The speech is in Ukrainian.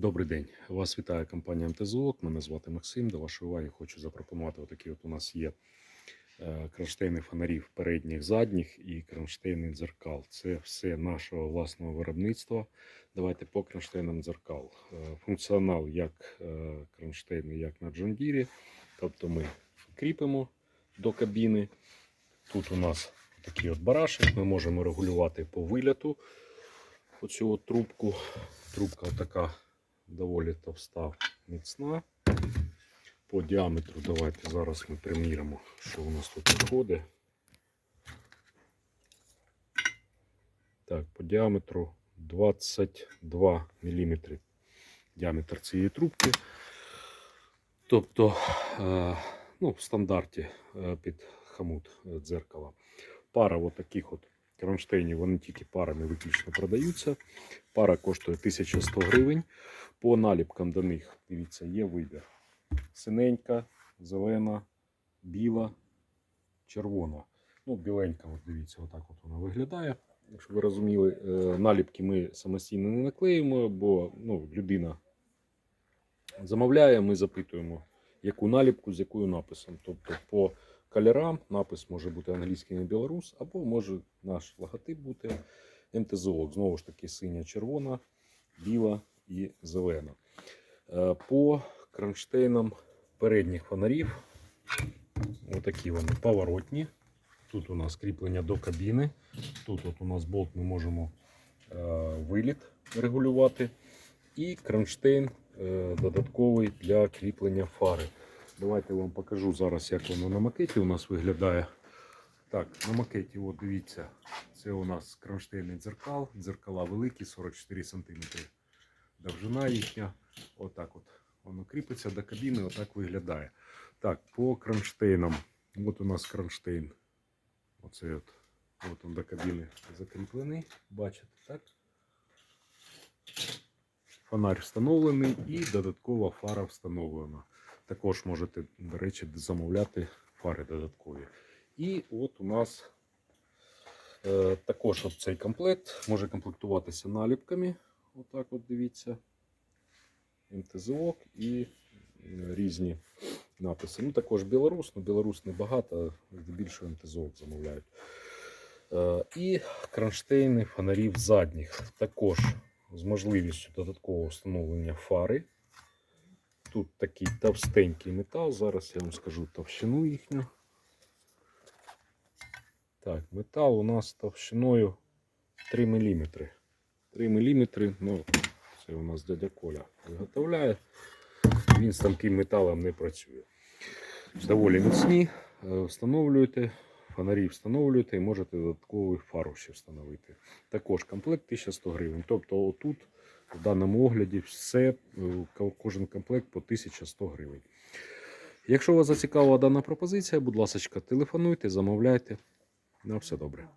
Добрий день. Вас вітає компанія МТЗОК. Мене звати Максим. До вашої уваги хочу запропонувати отакі от у нас є е, кронштейни фонарів передніх, задніх і кронштейни дзеркал. Це все нашого власного виробництва. Давайте по кронштейнам дзеркал. Е, Функціонал як е, кронштейни, як на джондірі. Тобто ми кріпимо до кабіни. Тут у нас такий от барашек. Ми можемо регулювати по виляту оцю от трубку. Трубка така доволі товста, міцна. По діаметру давайте зараз ми приміримо, що у нас тут виходить. Так, по діаметру 22 мм діаметр цієї трубки. Тобто, е, ну, в стандарті е, під хамут е, дзеркала. Пара от таких от кронштейнів, вони тільки парами виключно продаються. Пара коштує 1100 гривень. По наліпкам до них, дивіться, є вибір. Синенька, зелена, біла, червона. Ну, біленька, от дивіться, отак от вона виглядає. Щоб ви розуміли, е, наліпки ми самостійно не наклеїмо, бо ну, людина замовляє, ми запитуємо, яку наліпку, з якою написом. Тобто по кольорам напис може бути англійський не білорус, або може наш логотип бути МТЗОК. Знову ж таки, синя, червона, біла і зелена. Е, По кронштейнам передніх фонарів, отакі вони поворотні. Тут у нас кріплення до кабіни. Тут от у нас болт ми можемо е, виліт регулювати. І кронштейн е, додатковий для кріплення фари. Давайте я вам покажу зараз, як воно на макеті у нас виглядає. Так, на макеті, от дивіться, це у нас кронштейний дзеркал. Дзеркала великі, 44 см довжина їхня. Отак от воно кріпиться до кабіни, отак виглядає. Так, по кронштейнам. От у нас кронштейн. Оце от, от він до кабіни закріплений. Бачите, так? Фонарь встановлений і додаткова фара встановлена. Також можете, до речі, замовляти фари додаткові. І от у нас е, також от цей комплект може комплектуватися наліпками. Отак от дивіться. МТЗОК і е, різні написи. Ну, також Білорус, ну Білорус небагато, здебільшого МТЗОК замовляють. Е, і кронштейни фонарів задніх. Також з можливістю додаткового встановлення фари. Тут такий товстенький метал. Зараз я вам скажу товщину їхню. Так, метал у нас товщиною 3 мм. 3 мм, ну, це у нас дядя Коля виготовляє. Він з тонким металом не працює. Доволі міцні. Е, Встановлюєте, фонарі встановлюєте і можете додаткову фару ще встановити. Також комплект 1100 гривень. Тобто, отут в даному огляді все, е, кожен комплект по 1100 гривень. Якщо вас зацікавила дана пропозиція, будь ласка, телефонуйте, замовляйте. На все добре.